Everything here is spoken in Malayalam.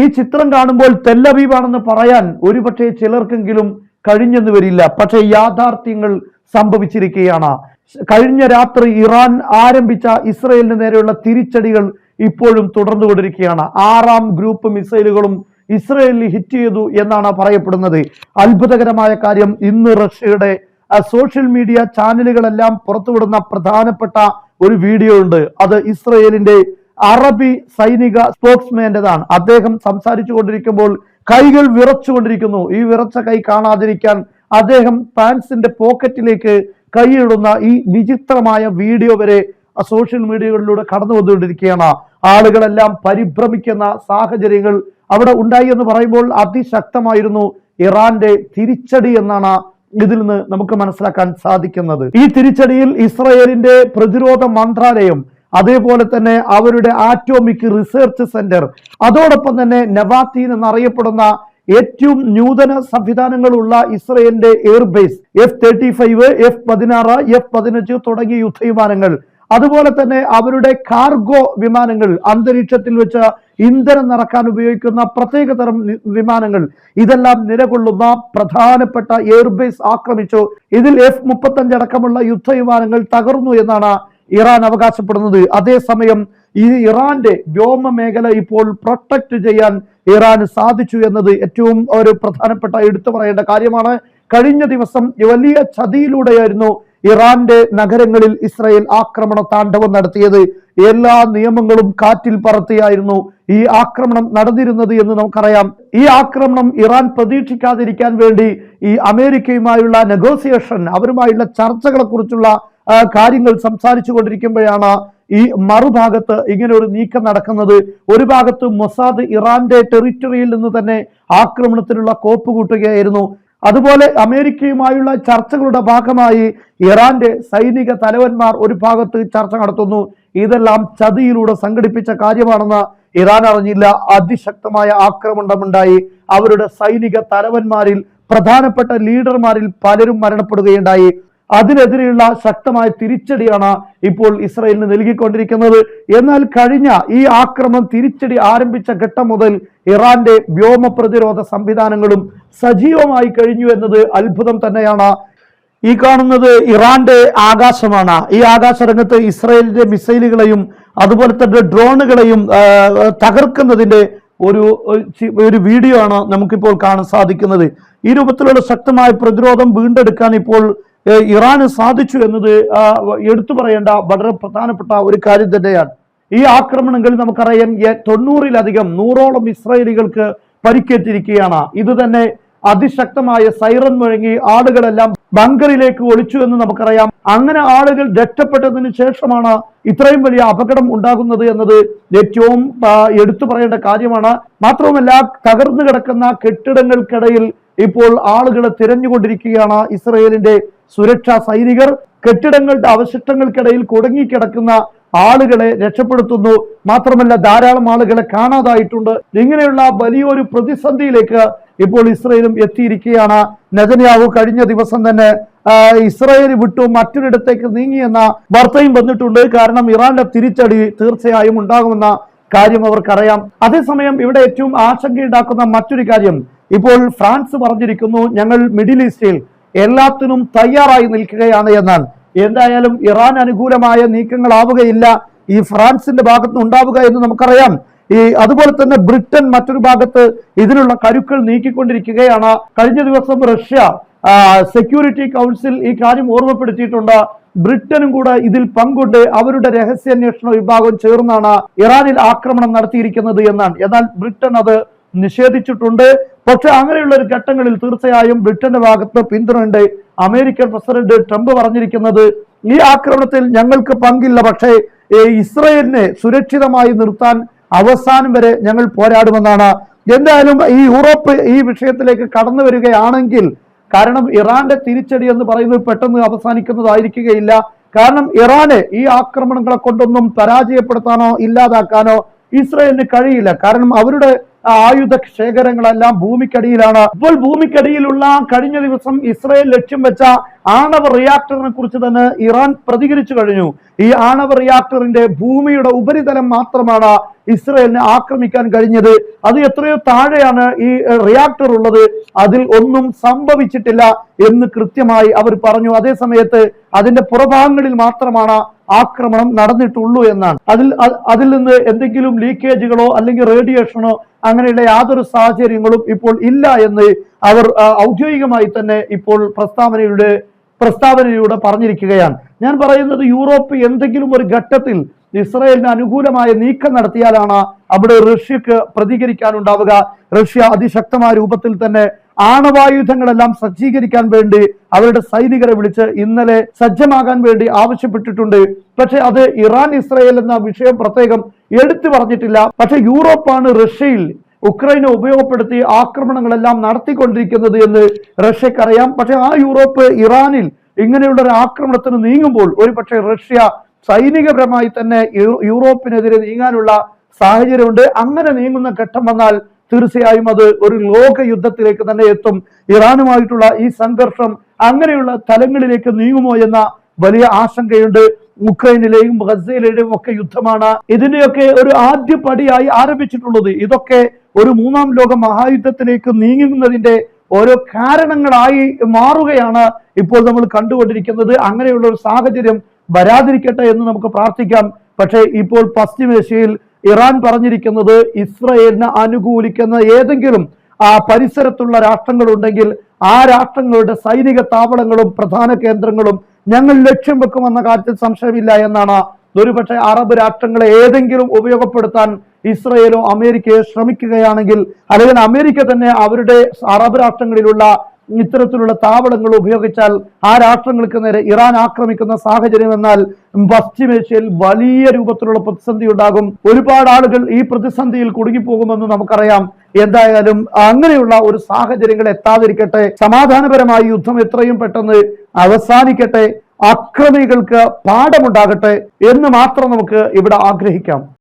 ഈ ചിത്രം കാണുമ്പോൾ തെല്ലബീബാണെന്ന് പറയാൻ ഒരുപക്ഷെ ചിലർക്കെങ്കിലും കഴിഞ്ഞെന്ന് വരില്ല. പക്ഷേ യാഥാർത്ഥ്യങ്ങൾ സംഭവിച്ചിരിക്കുകയാണ്. കഴിഞ്ഞ രാത്രി ഇറാൻ ആരംഭിച്ച ഇസ്രയേലിന് നേരെയുള്ള തിരിച്ചടികൾ ഇപ്പോഴും തുടർന്നു കൊണ്ടിരിക്കുകയാണ് ആറാം ഗ്രൂപ്പ് മിസൈലുകളും ഇസ്രയേലിൽ ഹിറ്റ് ചെയ്തു എന്നാണ് പറയപ്പെടുന്നത്. അത്ഭുതകരമായ കാര്യം ഇന്ന് റഷ്യയുടെ സോഷ്യൽ മീഡിയ ചാനലുകളെല്ലാം പുറത്തുവിടുന്ന പ്രധാനപ്പെട്ട ഒരു വീഡിയോ ഉണ്ട്. അത് ഇസ്രയേലിന്റെ അറബി സൈനിക സ്പോക്സ്മാന്റെതാണ്. അദ്ദേഹം സംസാരിച്ചു കൊണ്ടിരിക്കുമ്പോൾ കൈകൾ വിറച്ചുകൊണ്ടിരിക്കുന്നു. ഈ വിറച്ച കൈ കാണാതിരിക്കാൻ അദ്ദേഹം പാൻസിന്റെ പോക്കറ്റിലേക്ക് കൈയിടുന്ന ഈ വിചിത്രമായ വീഡിയോ വരെ സോഷ്യൽ മീഡിയകളിലൂടെ കടന്നു വന്നുകൊണ്ടിരിക്കുകയാണ് ആളുകളെല്ലാം പരിഭ്രമിക്കുന്ന സാഹചര്യങ്ങൾ അവിടെ ഉണ്ടായി എന്ന് പറയുമ്പോൾ അതിശക്തമായിരുന്നു ഇറാന്റെ തിരിച്ചടി എന്നാണ് ഇതിൽ നിന്ന് നമുക്ക് മനസ്സിലാക്കാൻ സാധിക്കുന്നത്. ഈ തിരിച്ചടിയിൽ ഇസ്രയേലിന്റെ പ്രതിരോധ മന്ത്രാലയം അതേപോലെ തന്നെ അവരുടെ ആറ്റോമിക് റിസർച്ച് സെന്റർ അതോടൊപ്പം തന്നെ നവാത്തീൻ എന്നറിയപ്പെടുന്ന ഏറ്റവും നൂതന സംവിധാനങ്ങളുള്ള ഇസ്രയേലിന്റെ airbase F thirty five F പതിനാറ് എഫ് പതിനഞ്ച് തുടങ്ങിയ യുദ്ധവിമാനങ്ങൾ. അതുപോലെ തന്നെ അവരുടെ കാർഗോ വിമാനങ്ങൾ അന്തരീക്ഷത്തിൽ വെച്ച് ഇന്ധനം നിറക്കാൻ ഉപയോഗിക്കുന്ന പ്രത്യേക തരം വിമാനങ്ങൾ. ഇതെല്ലാം നിലകൊള്ളുന്ന പ്രധാനപ്പെട്ട എയർബേസ് ആക്രമിച്ചു. ഇതിൽ എഫ് മുപ്പത്തഞ്ച് അടക്കമുള്ള യുദ്ധവിമാനങ്ങൾ തകർന്നു എന്നാണ് ഇറാൻ അവകാശപ്പെടുന്നത്. അതേസമയം ഈ ഇറാന്റെ വ്യോമ മേഖല ഇപ്പോൾ പ്രൊട്ടക്ട് ചെയ്യാൻ ഇറാന് സാധിച്ചു എന്നത് ഏറ്റവും ഒരു പ്രധാനപ്പെട്ട എടുത്തു പറയേണ്ട കാര്യമാണ്. കഴിഞ്ഞ ദിവസം വലിയ ചതിയിലൂടെയായിരുന്നു ഇറാന്റെ നഗരങ്ങളിൽ ഇസ്രയേൽ ആക്രമണ താണ്ഡവം നടത്തിയത്. എല്ലാ നിയമങ്ങളും കാറ്റിൽ പറത്തിയായിരുന്നു ഈ ആക്രമണം നടന്നിരുന്നത് എന്ന് നമുക്കറിയാം. ഈ ആക്രമണം ഇറാൻ പ്രതീക്ഷിക്കാതിരിക്കാൻ വേണ്ടി ഈ അമേരിക്കയുമായുള്ള നെഗോസിയേഷൻ അവരുമായുള്ള ചർച്ചകളെ കുറിച്ചുള്ള കാര്യങ്ങൾ സംസാരിച്ചു കൊണ്ടിരിക്കുമ്പോഴാണ് ഈ മറുഭാഗത്ത് ഇങ്ങനെ ഒരു നീക്കം നടക്കുന്നത്. ഒരു ഭാഗത്ത് മൊസാദ് ഇറാന്റെ ടെറിറ്ററിയിൽ നിന്ന് തന്നെ ആക്രമണത്തിനുള്ള കോപ്പ് കൂട്ടുകയായിരുന്നു. അതുപോലെ അമേരിക്കയുമായുള്ള ചർച്ചകളുടെ ഭാഗമായി ഇറാന്റെ സൈനിക തലവന്മാർ ഒരു ഭാഗത്ത് ചർച്ച നടത്തുന്നു. ഇതെല്ലാം ചതിയിലൂടെ സംഘടിപ്പിച്ച കാര്യമാണെന്ന് ഇറാൻ അറിഞ്ഞില്ല. അതിശക്തമായ ആക്രമണമുണ്ടായി. അവരുടെ സൈനിക തലവന്മാരിൽ പ്രധാനപ്പെട്ട ലീഡർമാരിൽ പലരും മരണപ്പെടുകയുണ്ടായി. അതിനെതിരെയുള്ള ശക്തമായ തിരിച്ചടിയാണ് ഇപ്പോൾ ഇസ്രയേലിന് നൽകിക്കൊണ്ടിരിക്കുന്നത്. എന്നാൽ കഴിഞ്ഞ ഈ ആക്രമണം തിരിച്ചടി ആരംഭിച്ച ഘട്ടം മുതൽ ഇറാന്റെ വ്യോമ പ്രതിരോധ സംവിധാനങ്ങളും സജീവമായി കഴിഞ്ഞു എന്നത് അത്ഭുതം തന്നെയാണ്. ഈ കാണുന്നത് ഇറാന്റെ ആകാശമാണ്. ഈ ആകാശ രംഗത്ത് ഇസ്രയേലിന്റെ മിസൈലുകളെയും അതുപോലെ തന്നെ ഡ്രോണുകളെയും തകർക്കുന്നതിന്റെ ഒരു ഒരു വീഡിയോ ആണ് നമുക്കിപ്പോൾ കാണാൻ സാധിക്കുന്നത്. ഈ രൂപത്തിലുള്ള ശക്തമായ പ്രതിരോധം വീണ്ടെടുക്കാൻ ഇപ്പോൾ ഇറാന് സാധിച്ചു എന്നത് എടുത്തു പറയേണ്ട വളരെ പ്രധാനപ്പെട്ട ഒരു കാര്യം തന്നെയാണ്. ഈ ആക്രമണങ്ങളിൽ നമുക്കറിയാം തൊണ്ണൂറിലധികം നൂറോളം ഇസ്രായേലികൾക്ക് പരിക്കേറ്റിരിക്കുകയാണ്. ഇത് തന്നെ അതിശക്തമായ സൈറൻ മുഴങ്ങി ആളുകളെല്ലാം ബങ്കറിലേക്ക് ഒളിച്ചു എന്ന് നമുക്കറിയാം. അങ്ങനെ ആളുകൾ രക്ഷപ്പെട്ടതിന് ശേഷമാണ് ഇത്രയും വലിയ അപകടം ഉണ്ടാകുന്നത് എന്നത് ഏറ്റവും എടുത്തു പറയേണ്ട കാര്യമാണ്. മാത്രവുമല്ല തകർന്നു കിടക്കുന്ന കെട്ടിടങ്ങൾക്കിടയിൽ ഇപ്പോൾ ആളുകളെ തിരഞ്ഞുകൊണ്ടിരിക്കുകയാണ് ഇസ്രയേലിന്റെ സുരക്ഷാ സൈനികർ. കെട്ടിടങ്ങളുടെ അവശിഷ്ടങ്ങൾക്കിടയിൽ കുടുങ്ങിക്കിടക്കുന്ന ആളുകളെ രക്ഷപ്പെടുത്തുന്നു. മാത്രമല്ല ധാരാളം ആളുകളെ കാണാതായിട്ടുണ്ട്. ഇങ്ങനെയുള്ള വലിയൊരു പ്രതിസന്ധിയിലേക്ക് ഇപ്പോൾ ഇസ്രയേലും എത്തിയിരിക്കുകയാണ്. നെതന്യാഹു കഴിഞ്ഞ ദിവസം തന്നെ ഇസ്രയേൽ വിട്ടു മറ്റൊരിടത്തേക്ക് നീങ്ങിയെന്ന വാർത്തയും വന്നിട്ടുണ്ട്. കാരണം ഇറാന്റെ തിരിച്ചടി തീർച്ചയായും ഉണ്ടാകുമെന്ന കാര്യം അവർക്കറിയാം. അതേസമയം ഇവിടെ ഏറ്റവും ആശങ്കയുണ്ടാക്കുന്ന മറ്റൊരു കാര്യം ഇപ്പോൾ ഫ്രാൻസ് പറഞ്ഞിരിക്കുന്നു ഞങ്ങൾ മിഡിൽ ഈസ്റ്റിൽ എല്ലാത്തിനും തയ്യാറായി നിൽക്കുകയാണ് എന്നാൽ എന്തായാലും ഇറാൻ അനുകൂലമായ നീക്കങ്ങളാവുകയില്ല. ഈ ഫ്രാൻസിന്റെ ഭാഗത്ത് ഉണ്ടാവുക എന്ന് നമുക്കറിയാം. ഈ അതുപോലെ തന്നെ ബ്രിട്ടൻ മറ്റൊരു ഭാഗത്ത് ഇതിനുള്ള കരുക്കൾ നീക്കിക്കൊണ്ടിരിക്കുകയാണ്. കഴിഞ്ഞ ദിവസം റഷ്യ സെക്യൂരിറ്റി കൗൺസിൽ ഈ കാര്യം ഓർമ്മപ്പെടുത്തിയിട്ടുണ്ട്. ബ്രിട്ടനും കൂടെ ഇതിൽ പങ്കുണ്ട്. അവരുടെ രഹസ്യാന്വേഷണ വിഭാഗം ചേർന്നാണ് ഇറാനിൽ ആക്രമണം നടത്തിയിരിക്കുന്നത് എന്നാണ്. എന്നാൽ ബ്രിട്ടൻ അത് നിഷേധിച്ചിട്ടുണ്ട്. പക്ഷെ അങ്ങനെയുള്ള ഒരു ഘട്ടങ്ങളിൽ തീർച്ചയായും ബ്രിട്ടന്റെ ഭാഗത്ത് പിന്തുണയുണ്ട്. അമേരിക്കൻ പ്രസിഡന്റ് ട്രംപ് പറഞ്ഞിരിക്കുന്നത് ഈ ആക്രമണത്തിൽ ഞങ്ങൾക്ക് പങ്കില്ല പക്ഷേ ഇസ്രയേലിനെ സുരക്ഷിതമായി നിർത്താൻ അവസാനം വരെ ഞങ്ങൾ പോരാടുമെന്നാണ്. എന്തായാലും ഈ യൂറോപ്പ് ഈ വിഷയത്തിലേക്ക് കടന്നു വരികയാണെങ്കിൽ കാരണം ഇറാന്റെ തിരിച്ചടി എന്ന് പറയുന്നത് പെട്ടെന്ന് അവസാനിക്കുന്നതായിരിക്കുകയില്ല. കാരണം ഇറാനെ ഈ ആക്രമണങ്ങളെ കൊണ്ടൊന്നും പരാജയപ്പെടുത്താനോ ഇല്ലാതാക്കാനോ ഇസ്രയേലിന് കഴിയില്ല. കാരണം അവരുടെ ആയുധ ശേഖരങ്ങളെല്ലാം ഭൂമിക്കടിയിലാണ്. ഇപ്പോൾ ഭൂമിക്കടിയിലുള്ള കഴിഞ്ഞ ദിവസം ഇസ്രയേൽ ലക്ഷ്യം വെച്ച ആണവ റിയാക്ടറിനെ കുറിച്ച് തന്നെ ഇറാൻ പ്രതികരിച്ചു കഴിഞ്ഞു. ഈ ആണവ റിയാക്ടറിന്റെ ഭൂമിയുടെ ഉപരിതലം മാത്രമാണ് ഇസ്രയേലിനെ ആക്രമിക്കാൻ കഴിഞ്ഞത്. അത് എത്രയോ താഴെയാണ് ഈ റിയാക്ടർ ഉള്ളത്. അതിൽ ഒന്നും സംഭവിച്ചിട്ടില്ല എന്ന് കൃത്യമായി അവർ പറഞ്ഞു. അതേ സമയത്ത് അതിന്റെ പുറഭാഗങ്ങളിൽ മാത്രമാണ് ആക്രമണം നടന്നിട്ടുള്ളൂ എന്നാണ്. അതിൽ അതിൽ നിന്ന് എന്തെങ്കിലും ലീക്കേജുകളോ അല്ലെങ്കിൽ റേഡിയേഷനോ അങ്ങനെയുള്ള യാതൊരു സാഹചര്യങ്ങളും ഇപ്പോൾ ഇല്ല എന്ന് അവർ ഔദ്യോഗികമായി തന്നെ ഇപ്പോൾ പ്രസ്താവനയുടെ പ്രസ്താവനയിലൂടെ പറഞ്ഞിരിക്കുകയാണ്. ഞാൻ പറയുന്നത് യൂറോപ്പ് എന്തെങ്കിലും ഒരു ഘട്ടത്തിൽ ഇസ്രായേലിന് അനുകൂലമായ നീക്കം നടത്തിയാലാണ് അവിടെ റഷ്യക്ക് പ്രതികരിക്കാനുണ്ടാവുക. റഷ്യ അതിശക്തമായ രൂപത്തിൽ തന്നെ ആണവായുധങ്ങളെല്ലാം സജ്ജീകരിക്കാൻ വേണ്ടി അവരുടെ സൈനികരെ വിളിച്ച് ഇന്നലെ സജ്ജമാകാൻ വേണ്ടി ആവശ്യപ്പെട്ടിട്ടുണ്ട്. പക്ഷെ അത് ഇറാൻ ഇസ്രായേൽ എന്ന വിഷയം പ്രത്യേകം എടുത്തു പറഞ്ഞിട്ടില്ല. പക്ഷെ യൂറോപ്പാണ് റഷ്യയിൽ ഉക്രൈനെ ഉപയോഗപ്പെടുത്തി ആക്രമണങ്ങളെല്ലാം നടത്തിക്കൊണ്ടിരിക്കുന്നത് എന്ന് റഷ്യക്കറിയാം. പക്ഷെ ആ യൂറോപ്പ് ഇറാനിൽ ഇങ്ങനെയുള്ള ഒരു ആക്രമണത്തിന് നീങ്ങുമ്പോൾ ഒരുപക്ഷേ റഷ്യ സൈനികപരമായി തന്നെ യൂറോപ്പിനെതിരെ നീങ്ങാനുള്ള സാഹചര്യമുണ്ട്. അങ്ങനെ നീങ്ങുന്ന ഘട്ടം വന്നാൽ തീർച്ചയായും അത് ഒരു ലോക യുദ്ധത്തിലേക്ക് തന്നെ എത്തും. ഇറാനുമായിട്ടുള്ള ഈ സംഘർഷം അങ്ങനെയുള്ള തലങ്ങളിലേക്ക് നീങ്ങുമോ എന്ന വലിയ ആശങ്കയുണ്ട്. ഉക്രൈനിലെയും ഗസയിലെയും ഒക്കെ യുദ്ധമാണ്. ഇതിന്റെയൊക്കെ ഒരു ആദ്യ പടിയായി ആരംഭിച്ചിട്ടുള്ളത്. ഇതൊക്കെ ഒരു മൂന്നാം ലോക മഹായുദ്ധത്തിലേക്ക് നീങ്ങുന്നതിന്റെ ഓരോ കാരണങ്ങളായി മാറുകയാണ് ഇപ്പോൾ നമ്മൾ കണ്ടുകൊണ്ടിരിക്കുന്നത്. അങ്ങനെയുള്ള ഒരു സാഹചര്യം വരാതിരിക്കട്ടെ എന്ന് നമുക്ക് പ്രാർത്ഥിക്കാം. പക്ഷേ ഇപ്പോൾ പശ്ചിമേഷ്യയിൽ ഇറാൻ പറഞ്ഞിരിക്കുന്നത് ഇസ്രയേലിനെ അനുകൂലിക്കുന്ന ഏതെങ്കിലും ആ പരിസരത്തുള്ള രാഷ്ട്രങ്ങളുണ്ടെങ്കിൽ ആ രാഷ്ട്രങ്ങളുടെ സൈനിക താവളങ്ങളും പ്രധാന കേന്ദ്രങ്ങളും ഞങ്ങൾ ലക്ഷ്യം വെക്കുമെന്ന കാര്യത്തിൽ സംശയമില്ല എന്നാണ്. ഒരുപക്ഷെ അറബ് രാഷ്ട്രങ്ങളെ ഏതെങ്കിലും ഉപയോഗപ്പെടുത്താൻ ഇസ്രയേലോ അമേരിക്കയോ ശ്രമിക്കുകയാണെങ്കിൽ അല്ലെങ്കിൽ അമേരിക്ക തന്നെ അവരുടെ അറബ് രാഷ്ട്രങ്ങളിലുള്ള ഇത്തരത്തിലുള്ള താവളങ്ങൾ ഉപയോഗിച്ചാൽ ആ രാഷ്ട്രങ്ങൾക്ക് നേരെ ഇറാൻ ആക്രമിക്കുന്ന സാഹചര്യം എന്നാൽ പശ്ചിമേഷ്യയിൽ വലിയ രൂപത്തിലുള്ള പ്രതിസന്ധി ഉണ്ടാകും. ഒരുപാട് ആളുകൾ ഈ പ്രതിസന്ധിയിൽ കുടുങ്ങിപ്പോകുമെന്ന് നമുക്കറിയാം. എന്തായാലും അങ്ങനെയുള്ള ഒരു സാഹചര്യങ്ങൾ എത്താതിരിക്കട്ടെ. സമാധാനപരമായി യുദ്ധം എത്രയും പെട്ടെന്ന് അവസാനിക്കട്ടെ. അക്രമികൾക്ക് പാഠമുണ്ടാകട്ടെ എന്ന് മാത്രം നമുക്ക് ഇവിടെ ആഗ്രഹിക്കാം.